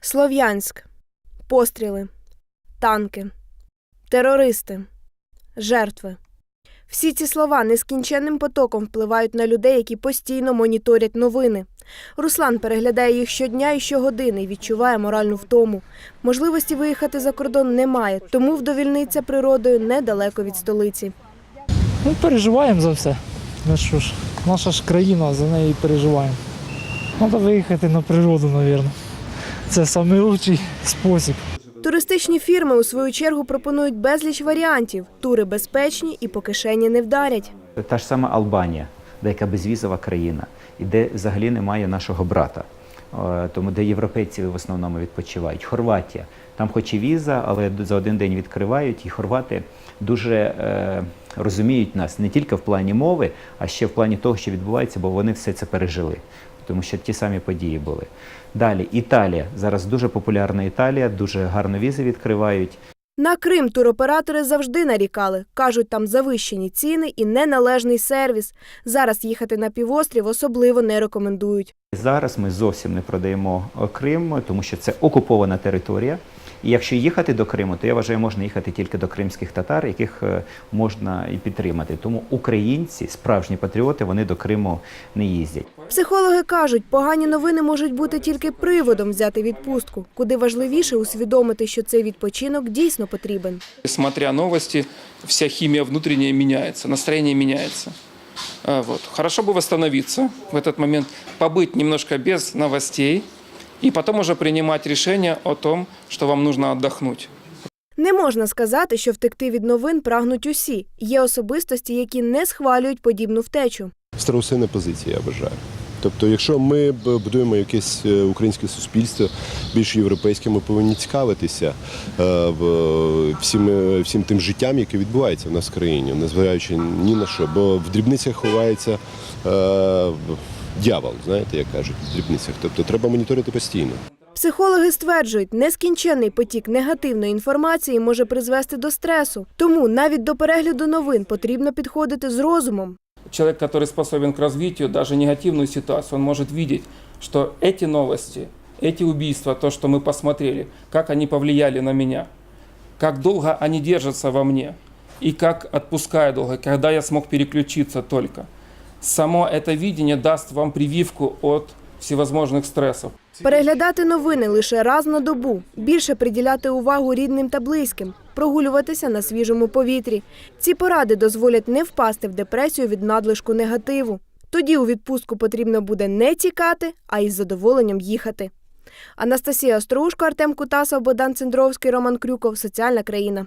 Слов'янськ. Постріли. Танки. Терористи. Жертви. Всі ці слова нескінченним потоком впливають на людей, які постійно моніторять новини. Руслан переглядає їх щодня і щогодини і відчуває моральну втому. Можливості виїхати за кордон немає, тому вдовільниться природою недалеко від столиці. Ну, переживаємо за все. Ну що ж, наша ж країна, за неї переживаємо. Треба виїхати на природу, мабуть. Це найкращий спосіб. Туристичні фірми у свою чергу пропонують безліч варіантів. Тури безпечні і по кишені не вдарять. Та ж сама Албанія, деяка безвізова країна, і де взагалі немає нашого брата, Е, тому де європейці в основному відпочивають. Хорватія, там хоч і віза, але за один день відкривають, і хорвати дуже е, розуміють нас не тільки в плані мови, а ще в плані того, що відбувається, бо вони все це пережили. Тому що ті самі події були. Далі Італія. Зараз дуже популярна Італія, дуже гарно візи відкривають. На Крим туроператори завжди нарікали. Кажуть, там завищені ціни і неналежний сервіс. Зараз їхати на півострів особливо не рекомендують. Зараз ми зовсім не продаємо Крим, тому що це окупована територія. І якщо їхати до Криму, то я вважаю, можна їхати тільки до кримських татар, яких е, можна і підтримати. Тому українці, справжні патріоти, вони до Криму не їздять. Психологи кажуть, погані новини можуть бути тільки приводом взяти відпустку, куди важливіше усвідомити, що цей відпочинок дійсно потрібен. Смотря новости, вся химия внутренняя меняется, настроение меняется. А, Вот. Хорошо бы восстановиться в этот момент, побыть немножко без новостей и потом уже принимать решение о том, что вам нужно отдохнуть. Не можна сказати, що втекти від новин прагнуть усі. Є особистості, які не схвалюють подібну втечу. страусина позиція, я вважаю. Тобто, якщо ми будуємо якесь е, українське суспільство більш європейське, ми повинні цікавитися е, всім, е, всім тим життям, яке відбувається в нас в країні, незважаючи ні на що. Бо в дрібницях ховається дьявол, знаєте, як кажуть, в дрібницях. Тобто треба моніторити постійно. Психологи стверджують, нескінченний потік негативної інформації може призвести до стресу. Тому навіть до перегляду новин потрібно підходити з розумом. Человек, который способен к развитию, даже негативную ситуацию, он может видеть, что эти новости, эти убийства, то, что мы посмотрели, как они повлияли на меня, как долго они держатся во мне и как отпуская долго, когда я смог переключиться только. Само это видение даст вам прививку от всевозможных стрессов. Переглядати новини лише раз на добу, більше приділяти увагу рідним та близьким, прогулюватися на свіжому повітрі. Ці поради дозволять не впасти в депресію від надлишку негативу. Тоді у відпустку потрібно буде не тікати, а із задоволенням їхати. Анастасія Остроушко, Артем Кутасов, Богдан Цендровський, Роман Крюков. Соціальна країна.